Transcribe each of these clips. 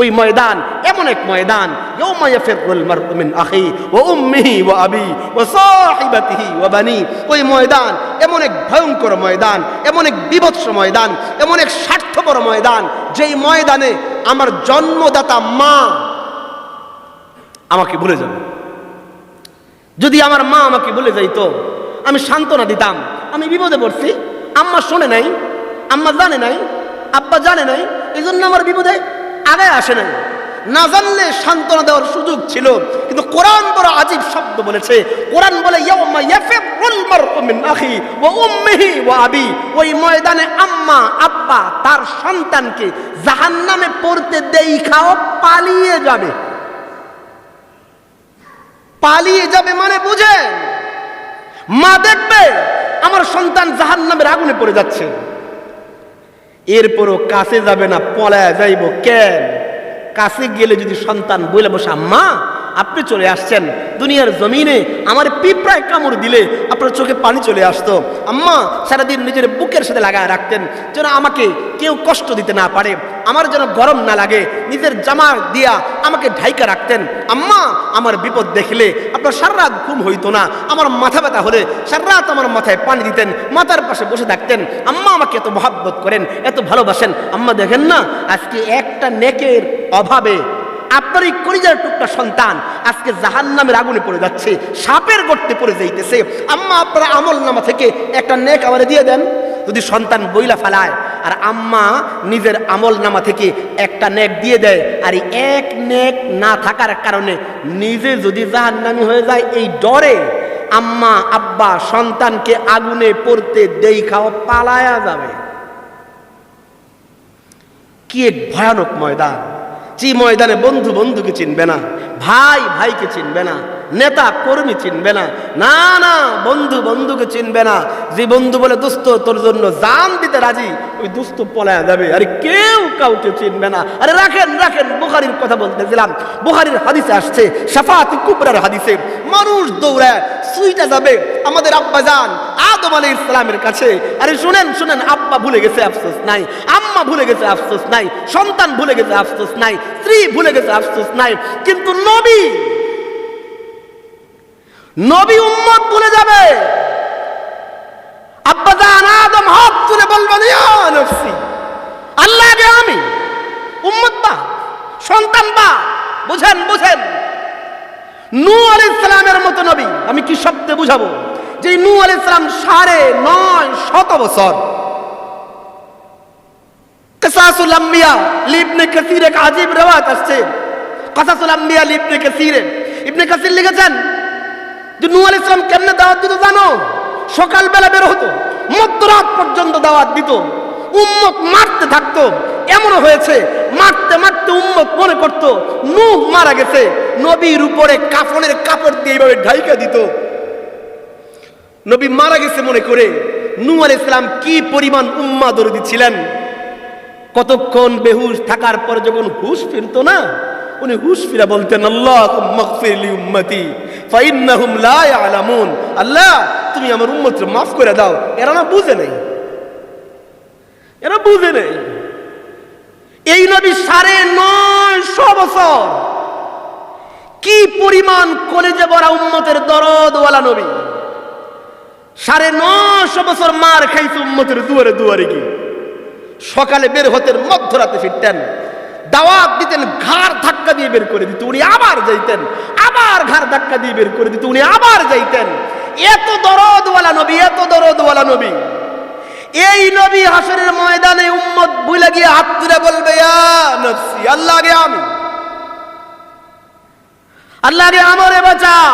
ওই ময়দান, এমন এক ময়দান ওই ময়দান, এমন এক ভয়ঙ্কর ময়দান, এমন এক বিভৎস ময়দান, এমন এক স্বার্থপর ময়দান, যেই ময়দানে আমার জন্মদাতা মা আমাকে ভুলে যাবে। যদি আমার মা আমাকে ভুলে যাইতো, আমি সান্ত্বনা দিতাম, আমি বিপদে পড়ছি, আম্মা শোনে নাই, আম্মা জানে নাই, আব্বা জানে নাই এই জন্য আমার বিপদে আগে আসে নাই। না জানলে সান্ত্বনা দেওয়ার সুযোগ ছিল। কিন্তু কোরআন বড় আজীব শব্দ বলেছে। কোরআন বলে আবি। ওই ময়দানে আম্মা, আব্বা, তার সন্তানকে জাহান্নামে পড়তে দেই খাও পালিয়ে যাবে। পালিয়ে যাবে মানে বুঝেন? মা দেখবে, আমার সন্তান জাহান নামের আগুনে পড়ে যাচ্ছে। এরপরও কাছে যাবে না পলায় যাইব কেন? কাছে গেলে যদি সন্তান বলে বসে আম্মা আপনি চলে আসছেন। দুনিয়ার জমিনে আমার পিঁপড়ায় কামড় দিলে আপনার চোখে পানি চলে আসতো। আম্মা, সারাদিন নিজের বুকের সাথে লাগায় রাখতেন যেন আমাকে কেউ কষ্ট দিতে না পারে। আমার যেন গরম না লাগে, নিজের জামা দিয়া আমাকে ঢাইকা রাখতেন। আম্মা, আমার বিপদ দেখলে আপনার সারা রাত ঘুম হইতো না। আমার মাথা ব্যথা হলে সারা রাত আমার মাথায় পানি দিতেন, মাথার পাশে বসে থাকতেন। আম্মা আমাকে এত মহাব্বত করেন, এত ভালোবাসেন। আম্মা দেখেন না, আজকে একটা নেকের অভাবে আপনার এই কলিজার টুকটা সন্তান আজকে জাহান নামের আগুনে পড়ে যাচ্ছে, সাপের গর্তে পড়ে যাইতেছে। আম্মা, আপনার আমল নামা থেকে একটা নেক আমারে দিয়ে দেন। যদি সন্তান বইলা ফেলায়, আর আম্মা নিজের আমল নামা থেকে একটা নেক দিয়ে দেয়, আর এই এক নেক না থাকার কারণে নিজে যদি জাহান্নামি হয়ে যায়, এই ডরে আম্মা, আব্বা সন্তানকে আগুনে পড়তে, দেই খাওয়া পালায়া যাবে। কি এক ভয়ানক ময়দান। যে ময়দানে বন্ধু বন্ধুকে চিনবে না ভাই ভাইকে চিনবে না। নেতা কর্মী চিনবে না। না না, বন্ধু বন্ধুকে চিনবে না। যে বন্ধু বলে দুস্থ তোর জন্য জান দিতে রাজি? ওই দুস্থ পলায়া যাবে। আরে কেউ কাউকে চিনবে না। আরে রাখেন রাখেন, বুখারির কথা বলতেছিলাম। বুখারির হাদিসে আসছে সাফাত কুবরার হাদিসে, মানুষ দৌড়ায় সুইটা যাবে। আমাদের আব্বা যান, আদম আলী ইসলামের কাছে, আরে শুনেন শুনেন, আব্বা ভুলে গেছে, আফসোস নাই। আম্মা ভুলে গেছে, আফসোস নাই। সন্তান ভুলে গেছে, আফসোস নাই। স্ত্রী ভুলে গেছে, আফসোস নাই। কিন্তু নবী নবী উম্মত ভুলে যাবে। আদম তুলে আল্লাহ আগে আমি, উম্মত বা, সন্তান বা, বুঝেন বুঝেন। নূ আলাইহিস সালামের মতো নবী, আমি কি শব্দে বুঝাবো? যে নূ আলাইহিস সালাম সাড়ে নয় শত বছর। কিসাসুল আম্বিয়া লিবনে কাসির এক আজীব আসছে। কিসাসুল আম্বিয়া লিবনে কাসিরে ইবনে কাসির লিখেছেন যে নূ আলাইহিস সালাম কেমনে দাওয়াত দিত জানো? সকালবেলা বের হতো, মধ্যরাত পর্যন্ত দাওয়াত দিত, উম্মত মারতে থাকতো, এমনও হয়েছে, মারতে মারতে উম্মত মনে করত, নূহ মারা গেছে, নবীর উপরে কাফনের কাপড় দিয়ে এইভাবে ঢাইকা দিত। নবী মারা গেছে মনে করে, নূহ আলাইহিস সালাম কি পরিমাণ উম্মা দরদি ছিলেন? কতক্ষণ বেহুশ থাকার পর যখন হুশ ফিরতো না, উনি হুশ ফিরা বলতেন আল্লাহ মাগফিরলি উম্মতি। ফাইন্নাহুম লা ইয়ালামুন আল্লাহ, তুমি আমার উম্মতকে মাফ করে দাও। এরা না বুঝে নেই। এরা বুঝে নেই। এই নবী সাড়ে নয়শো বছর কি পরিমাণ কলেজে ভরা উম্মতের দরদওয়ালা নবী? সাড়ে নশো বছর মার খাইছে উম্মতের দুয়ারে দুয়ারে কি সকালে বের হতেন মধ্যরাতে ফিরতেন। দাওয়াত দিতেন, ঘাড় ধাক্কা দিয়ে বের করে দিত। উনি আবার যাইতেন, আবার ঘাড় ধাক্কা দিয়ে বের করে দিত। উনি আবার যাইতেন। এত দরদওয়ালা নবী, এত দরদওয়ালা নবী। এই নবী হাসরের ময়দানে উম্মত ভুলে গিয়ে হাত তুলে বলবে নফসি, আল্লাহ আগে আমি। আল্লাহ আগে আমরে বাঁচাও।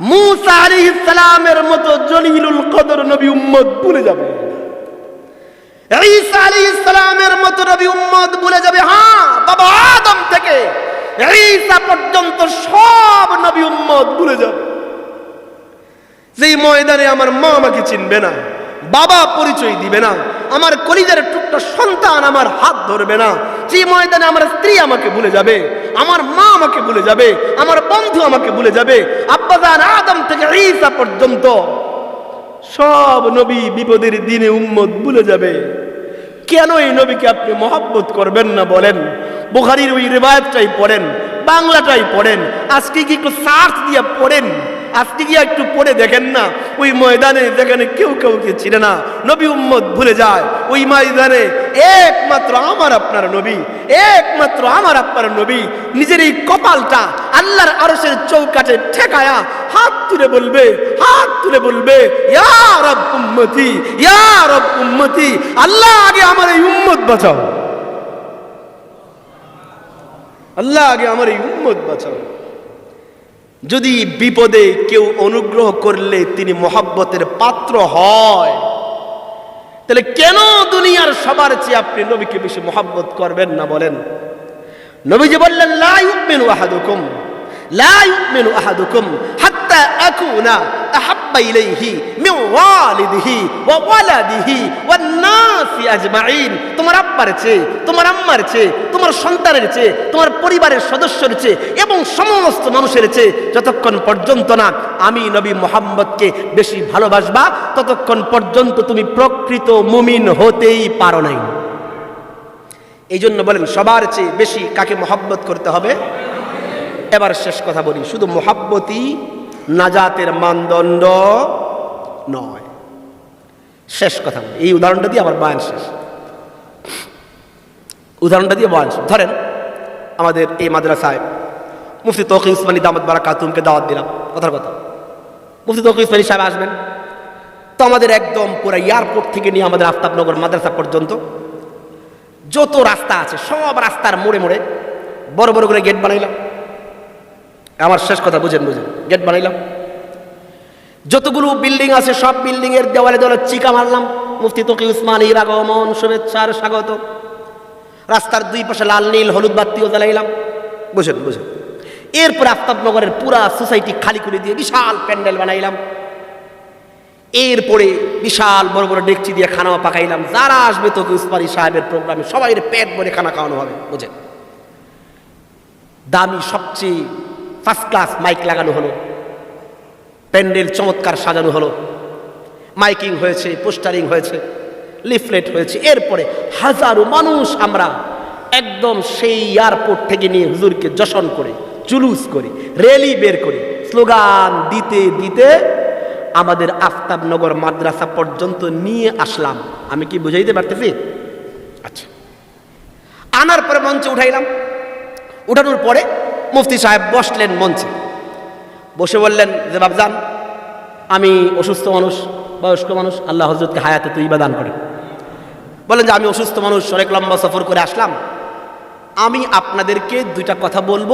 মুসা আলাইহিস সালামের মতো জলিলুল কদর নবী উম্মত ভুলে যাবে। ঈসা আলাইহিস সালামের মতো নবী উম্মত ভুলে যাবে হ্যাঁ বাবা আদম থেকে ঈসা পর্যন্ত সব নবী উম্মত ভুলে যাবে। যেই ময়দানে আমার মা আমাকে চিনবে না, বাবা পরিচয় দিবে না, আমার কলিজার টুকটা সন্তান আমার হাত ধরবে না যে ময়দানে আমার স্ত্রী আমাকে ভুলে যাবে, আমার মা আমাকে ভুলে যাবে, আমার বন্ধু আমাকে ভুলে যাবে, আব্বাজান আদম থেকে ঈসা পর্যন্ত সব নবী বিপদের দিনে উম্মত ভুলে যাবে। কেন এই নবীকে আপনি মহব্বত করবেন না বলেন? বুখারির ওই রেবায়তটাই পড়েন, বাংলাটাই পড়েন, আজকে কি একটু সার্চ দিয়ে পড়েন? আজকে গিয়ে একটু পড়ে দেখেন না, ওই ময়দানে যেখানে কেউ কেউ কাউকে চিনে না, নবী উম্মত ভুলে যায়, ওই ময়দানে একমাত্র আমার আপনার নবী, একমাত্র আমার আপনার নবী, নিজের এই কপালটা আল্লাহর আরশের চৌকাটে ঠেকায়া হাত তুলে বলবে, হাত তুলে বলবে, ইয়া রব উম্মতি, ইয়া রব উম্মতি, আল্লাহ আগে আমার এই উম্মত বাঁচাও। আল্লাহ আগে আমার এই উম্মত বাঁচাও। যদি বিপদে কেউ অনুগ্রহ করলে তিনি মোহাব্বতের পাত্র হয়, তাহলে কেন দুনিয়ার সবার চেয়ে আপনি নবীকে বেশি মোহাব্বত করবেন না বলেন? নবীজি বললেন, লা ইউমিনু আহাদুকুম, লা ইউমিনু আহাদুকুম, হাত্তা আকুনা আহাব্বা ইলাইহি মিন ওয়ালিদিহি ওয়া ওয়ালাদিহি ওয়ান নাসি আজমাইন। তোমার আব্বার চেয়ে, তোমার আম্মার চেয়ে তোমার সন্তানের চেয়ে, তোমার পরিবারের সদস্যের চেয়ে এবং সমস্ত মানুষের চেয়ে যতক্ষণ পর্যন্ত না আমি নবী মোহাম্মদকে বেশি ভালোবাসবা, ততক্ষণ পর্যন্ত তুমি প্রকৃত মুমিন হতেই পারো নাই। এই জন্য বলেন, সবার চেয়ে বেশি কাকে মহাব্বত করতে হবে? এবার শেষ কথা বলি, শুধু মোহাব্বতই নাজাতের মানদণ্ড নয়। শেষ কথা বলি, এই উদাহরণটা দিয়ে আমার বয়ান শেষ। উদাহরণটা দিয়ে শেষ ধরেন, আমাদের এই মাদ্রাসায় মুফতি তৌকি উসমানী দামদ বারা কাতুমকে দাওয়াত দিলাম, কথার কথা। মুফতি তৌকি উসমানী সাহেব আসবেন। তো আমাদের একদম পুরো এয়ারপোর্ট থেকে নিয়ে আমাদের আফতাবনগর মাদ্রাসা পর্যন্ত যত রাস্তা আছে, সব রাস্তার মোড়ে মোড়ে বড় বড় করে গেট বানাইলাম। আমার শেষ কথা, বুঝেন বুঝেন। গেট বানাইলাম। যতগুলো বিল্ডিং আছে, সব বিল্ডিং এর দেওয়ালে দেওয়ালে চিকা মারলাম। মুফতি তকি উসমান ইর আগমন, শুভেচ্ছার স্বাগত। রাস্তার দুই পাশে লাল, নীল, হলুদ বাতিও জ্বালাইলাম। বুঝেন বুঝেন এরপর আফতাবনগরের পুরা সোসাইটি খালি করে দিয়ে বিশাল প্যান্ডেল বানাইলাম। এরপরে বিশাল বড় বড় ডেকচি দিয়ে খানা পাকাইলাম। যারা আসবে তোকে উসমানী সাহেবের প্রোগ্রামে সবাই পেট ভরে খানা খাওয়ানো হবে। বুঝেন দামি সবচেয়ে ফার্স্ট ক্লাস মাইক লাগানো হলো। প্যান্ডেল চমৎকার সাজানো হলো। মাইকিং হয়েছে, পোস্টারিং হয়েছে। লিফলেট হয়েছে। এরপরে হাজারো মানুষ আমরা একদম সেই এয়ারপোর্ট থেকে নিয়ে হুজুরকে যশন করে, জুলুস করে, র্যালি বের করে, স্লোগান দিতে দিতে আমাদের আফতাবনগর মাদ্রাসা পর্যন্ত নিয়ে আসলাম। আমি কি বুঝাইতে পারতেছি? আচ্ছা। আনার পরে মঞ্চে উঠাইলাম। উঠানোর পরে মুফতি সাহেব বসলেন মঞ্চে। বসে বললেন যে বাবজান আমি অসুস্থ মানুষ। বয়স্ক মানুষ, আল্লাহ হজরতকে হায়াতে তুই দান করে। বলেন যে, আমি অসুস্থ মানুষ, অনেক লম্বা সফর করে আসলাম। আমি আপনাদেরকে দুইটা কথা বলব।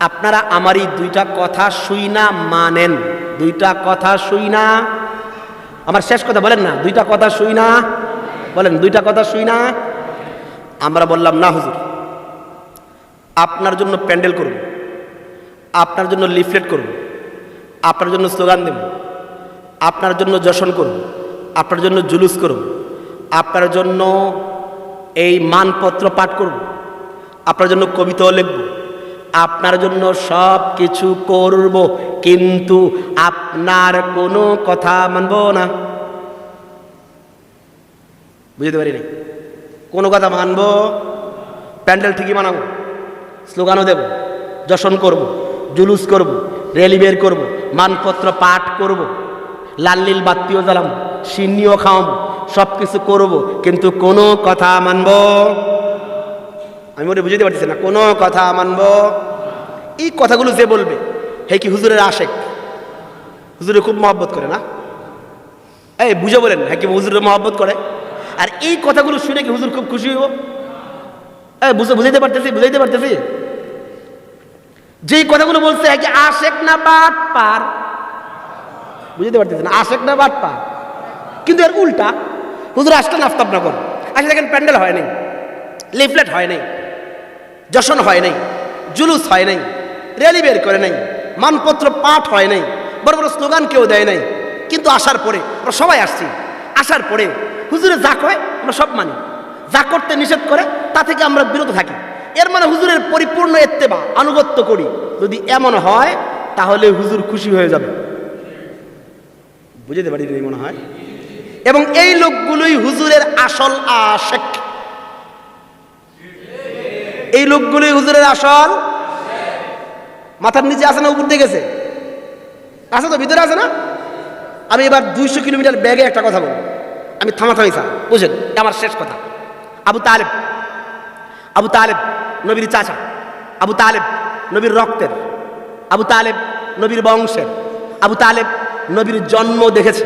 আপনারা আমার এই দুইটা কথা শুই না মানেন। দুইটা কথা শুই না আমার শেষ কথা বলেন না। দুইটা কথা শুই না বলেন, দুইটা কথা শুই না আমরা বললাম, না হুজুর, আপনার জন্য প্যান্ডেল করব। আপনার জন্য লিফলেট করব। আপনার জন্য স্লোগান দেব। আপনার জন্য যশন করব আপনার জন্য জুলুস করব আপনার জন্য এই মানপত্র পাঠ করব আপনার জন্য কবিতাও লিখব, আপনার জন্য সব কিছু করব, কিন্তু আপনার কোনো কথা মানব না। বুঝতে পারি কোনো কথা মানব? প্যান্ডেল ঠিকই বানাবো, স্লোগানও দেব, যশন করব, জুলুস করব, র্যালি বের করব, মানপত্র পাঠ করব। লাল নীল বাত্তিও জ্বালাম, সিন্নিও খাওয়াম সব কিছু করব, কিন্তু কোনো কথা মানব। আমি ওটা বুঝতে পারতেছি না, কোনো কথা মানব। এই কথাগুলো যে বলবে, হে কি হুজুরের আশেক? হুজুরে খুব মহব্বত করে না? এই বুঝে বলেন হ্যাঁ কি হুজুরের মহব্বত করে? আর এই কথাগুলো শুনে কি হুজুর খুব খুশি হইব? এই বুঝে, বুঝাইতে পারতেছি বুঝাইতে পারতেছি? যেই কথাগুলো বলছে হ্যাঁ কি আশেক না বাট পার বুঝতে পারতেছি না আশেক না বাট পার কিন্তু এর উল্টা। হুজুর আসলেন আফতাবনগর আসলে দেখেন, প্যান্ডেল হয় নাই। লিফলেট হয় নাই। যশন হয় নাই। জুলুস হয় নাই। র্যালি বের করে নাই। মানপত্র পাঠ হয় নাই। বড় বড় স্লোগান কেউ দেয় নাই। কিন্তু আসার পরে আমরা সবাই আসছি। আসার পরে হুজুরে যা কয়, আমরা সব মানি। যা করতে নিষেধ করে, তা থেকে আমরা বিরত থাকি। এর মানে হুজুরের পরিপূর্ণ এত্তেবা আনুগত্য করি। যদি এমন হয়, তাহলে হুজুর খুশি হয়ে যাবে। বুঝতে পারি মনে হয়। এবং এই লোকগুলোই হুজুরের আসল আশেক। এই লোকগুলোই হুজুরের আসল মাথার নিচে আছে না, উপর দিয়ে গেছে? আছে তো, ভিতরে আছে না? আমি এবার দুইশো কিলোমিটার ব্যাগে একটা কথা বলব। আমি থামাথামি বুঝেন এটা আমার শেষ কথা। আবু তালেব আবু তালেব নবীর চাচা, আবু তালেব নবীর রক্তের, আবু তালেব নবীর বংশের, আবু তালেব নবীর জন্ম দেখেছে।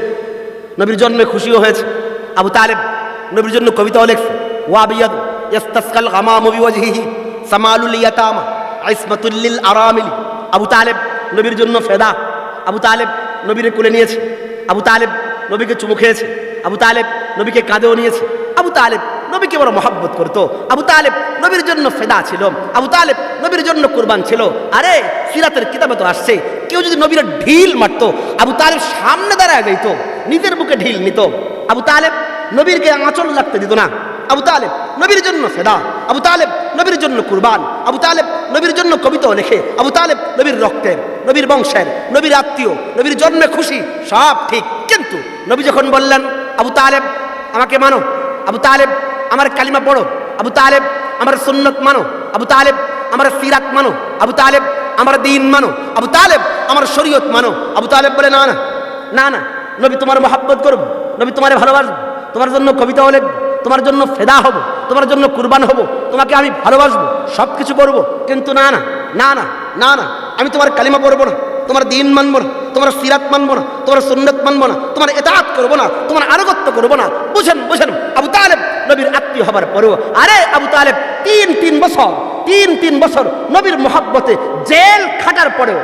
নবীর জন্মে খুশিও হয়েছে। আবু তালেব নবীর জন্য কবিতাও লেখছে। আরামিলি। আবু তালেব নবীর জন্য ফেদা। আবু তালেব নবীরে কোলে নিয়েছে। আবু তালেব নবীকে চুমু খেয়েছে। আবু তালেব নবীকে কাঁদেও নিয়েছে। আবু তালেব নবীকে বড় মহাব্বত করতো। আবু তালেব নবীর জন্য ফেদা ছিল, আবু তালেব নবীর জন্য কোরবান ছিল। আরে, সিরাতের কিতাবে তো আসছে, কেউ যদি নবীর ঢিল মারতো, আবু তালেব সামনে দাঁড়ায় যাইতো, নিজের বুকে ঢিল নিত। আবু তালেব নবীরকে আঁচল লাগতে দিত না। আবু তালেব নবীর জন্য ফেদা, আবু তালেব নবীর জন্য কুরবান, আবু তালেব নবীর জন্য কবিতাও লেখে, আবু তালেব নবীর রক্তের, নবীর বংশের, নবীর আত্মীয়, নবীর জন্মে খুশি, সব ঠিক। কিন্তু নবী যখন বললেন, আবু তালেব, আমাকে মানো, আবু তালেব, আমার কালিমা পড়ো, আবু তালেব আমার সুন্নত মানো, আবু তালেব আমার সিরাত মানো, আবু তালেব আমার দিন মানো, আবু তালেব আমার শরীয়ত মানো। আবু তালেব বলে, না না না না, নবী তোমার মহাব্বত করব, নবী তোমার ভালোবাসবো, তোমার জন্য কবিতাও লিখব তোমার জন্য ফেদা হব, তোমার জন্য কুরবান হব, তোমাকে আমি ভালোবাসবো সব কিছু করব। কিন্তু না না না না না না, আমি তোমার কালিমা পড়ব না, তোমার দিন মানবো না, তোমার সিরাত মানবো না, তোমার সুন্নত মানবো না, তোমার এতাহাত করব না, তোমার আনুগত্য করব না। বুঝেন বুঝেন, আবু তালেব নবীর আত্মীয় হবার পরেও, আরে আবু তালেব, তিন তিন বছর, তিন তিন বছর নবীর মহাব্বতে জেল খাটার পরেও,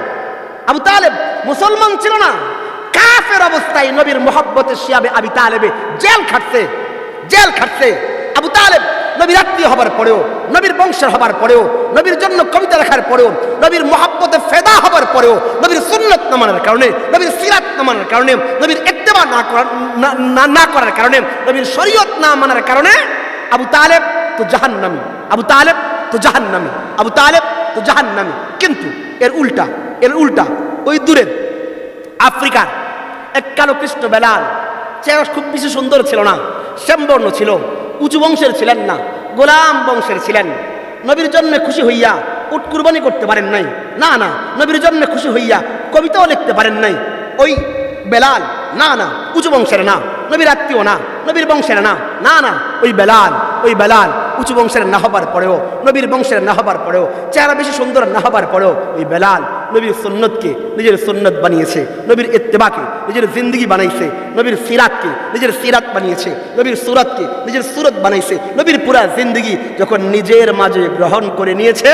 আবু তালেব মুসলমান ছিল না। কাফের অবস্থায় নবীর মহাব্বতে শিয়াবে আবি তালেবে জেল খাটছে জেল খাটছে। আবু তালেব নবীর আত্মীয় হবার পরেও, নবীর বংশের হবার পরেও, নবীর জন্য কবিতা লেখার পরেও, নবীর মহাব্বতে ফেদা হবার পরেও, নবীর সুন্নত না মানার কারণে, নবীর সিরাত না মানার কারণে, নবীর একতেবা না না করার কারণে, নবীর শরীয়ত না মানার কারণে আবু তালেব তো জাহান্নামী, আবু তালেব তো জাহান্নামী, আবু তালেব তো জাহান্নামী। কিন্তু এর উল্টা এর উল্টা, ওই দূরের আফ্রিকার এক কালো কৃষ্ণ বেলাল, চেহারা খুব বেশি সুন্দর ছিল না, শ্যামবর্ণ ছিল। উঁচু বংশের ছিলেন না, গোলাম বংশের ছিলেন। নবীর জন্য খুশি হইয়া উট কুরবানি করতে পারেন নাই। না না, নবীর জন্য খুশি হইয়া কবিতাও লিখতে পারেন নাই। ওই বেলাল, না না, উঁচু বংশের না, নবীর আত্মীয় না, নবীর বংশের না না না, ওই বেলাল ওই বেলাল উঁচু বংশের না হবার পরেও, নবীর বংশের না হবার পরেও, চেহারা বেশি সুন্দর না হবার পরেও ওই বেলাল নবীর সুন্নতকে নিজের সুন্নত বানিয়েছে, নবীর ইত্তেবাকে নিজের জিন্দগি বানাইছে, নবীর সিরাতকে নিজের সিরাত বানিয়েছে, নবীর সুরতকে নিজের সুরত বানাইছে, নবীর পুরা জিন্দগি যখন নিজের মাঝে গ্রহণ করে নিয়েছে,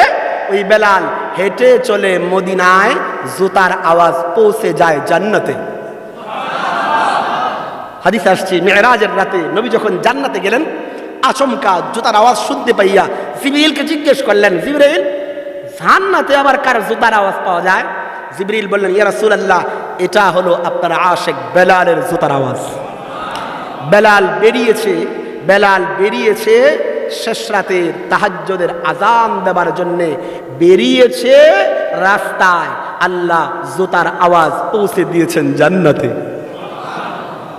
ওই বেলাল হেঁটে চলে মদিনায় জুতার আওয়াজ পৌঁছে যায় জান্নাতে। হাদিস আসছে মেয়েরাজের রাতে নবী যখন জান্নাতে গেলেন আচমকা জুতার আওয়াজ শুনতে পাইয়া জিবরিলকে জিজ্ঞেস করলেন, জিবরিল, জান্নাতে আবার কার জুতার আওয়াজ পাওয়া যায়? জিবরিল বললেন, ইয়া রাসূলুল্লাহ, এটা হলো আপনার আশেক বেলালের জুতার আওয়াজ। বেলাল বেরিয়েছে বেলাল বেরিয়েছে শেষ রাতে তাহাজ্জদের আজান দেবার জন্যে। বেরিয়েছে রাস্তায় আল্লাহ জুতার আওয়াজ পৌঁছে দিয়েছেন জান্নাতে।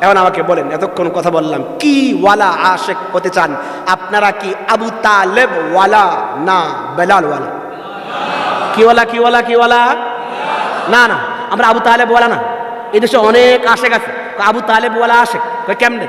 এখন আমাকে বলেন, এতক্ষণ কথা বললাম, কি ওয়ালা আশেক হতে চান? আপনারা কি আবু তালেব ওয়ালা না বেলাল ওয়ালা? কি ওয়ালা কি ওয়ালা কি ওয়ালা? না না, আমরা আবু তালেব ওয়ালা না। এই দেশে অনেক আশেক আছে। আবু তালেব ওয়ালা আশেক? কেমনে?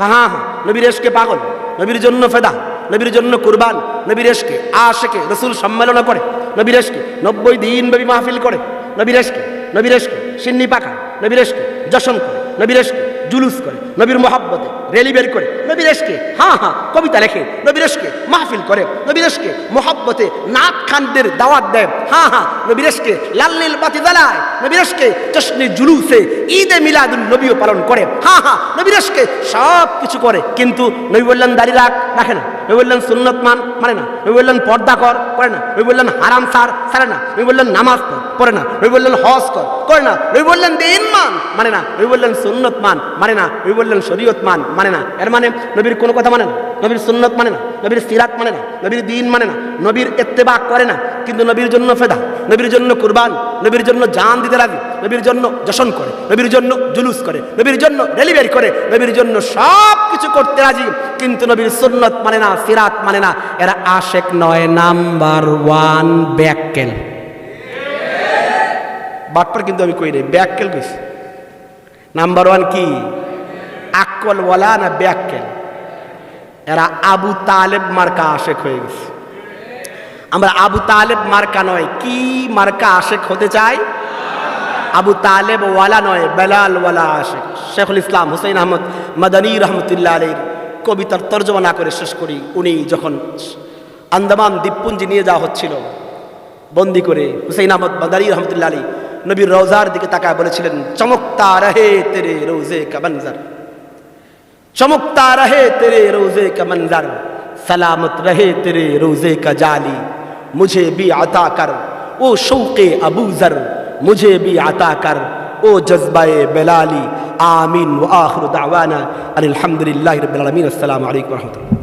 হ্যাঁ হ্যাঁ নবীর এসকে পাগল, নবীর জন্য ফেদা, নবীর জন্য কুরবান, নবীর এসকে আশেকে রসুল সম্মেলন করে, নবীর এসকে নব্বই দিন ব্যাপী মাহফিল করে, নবীর এসকে নবীর এসকে সিন্নি পাকা, নবীর এসকে জশন করে, নবীর এসকে জুলুস করে, নবীর মহাব্বতে, রেলি বের করে, নবীর এসকে হ্যাঁ হ্যাঁ কবিতা লেখে, নবীর এসকে, মাহফিল করে, নবীর এসকে, মহাব্বতে নাথ খানদের দাওয়াত দেয় হ্যাঁ হ্যাঁ নবীর এসকে, লাল নীল বাতি জ্বালায়, নবীর এসকে জশ্নে জুলুসে ঈদে মিলাদুল নবীও পালন করে হ্যাঁ হ্যাঁ নবীর এসকে সব কিছু করে, কিন্তু নবী বললেন, দাড়ি রাখ, রাখে না। নবী বললেন, সুন্নত মান মানে না। নবী বললেন, পর্দা কর, করে না। নবী বললেন, হারাম সার, সারে না। নবী বললেন, নামাজ পড়ে না। নবী বললেন, হজ কর, করে না। নবী বললেন দিন মান মানে না। নবী বললেন, সুন্নত মান মানে না, নবী বললেন শরীয়ত মান মানে না। এর মানে নবীর কোনো কথা মানে না, নবীর সুন্নত মানে না, নবীর সিরাত মানে না, নবীর দিন মানে না, নবীর এত্তেবা করে না, কিন্তু নবীর জন্য ফেদা, নবীর জন্য কুরবান, নবীর জন্য জান দিতে রাজি নবীর জন্য যশন করে, নবীর জন্য জুলুস করে, নবীর জন্য ডেলিভারি করে, নবীর জন্য সব কিছু করতে রাজি, কিন্তু নবীর সুন্নত মানে না, সিরাত মানে না। এরা আশেক নয়, নাম্বার ওয়ান ব্যাককেল। বাটপার কিন্তু আমি কই নাই, ব্যাককেল কইছি। নাম্বার ওয়ান কি আকল ওয়ালা না ব্যাককেল এরা আবু তালেব মার্কা আশেক হয়ে গেছে। আমরা আবু তালেব মার্কা নয়, কি মার্কা আশেক হতে চাই? আবু তালেব ওয়ালা নয়, বেলাল ওয়ালা আশেক। শেখুল ইসলাম হুসাইন আহমদ মাদানী রহমতুল্লাহ আলীর কবিতার তর্জমা না করে শেষ করি। উনি যখন আন্দামান দ্বীপপুঞ্জি নিয়ে যাওয়া হচ্ছিল, বন্দি করে হুসাইন আহমদ মাদানী রহমতুল্লাহ আলী নবীর রোজার দিকে তাকায় বলেছিলেন, চমকতা রহে তেরে রোজে কমনজার চমকতা রহে তেরে রোজে কাবানজার সালামত রহে তেরে রোজে কা জালি। মুঝে বি আতা কর, ও শৌকে আবুজর মুঝে বি আতা কর, ও জজবায়ে বেলালি। আমিন ও আখরুদ আওয়ানা আলহামদুলিল্লাহ রবিল আসসালামু আলাইকুম রহমতুল্লাহ।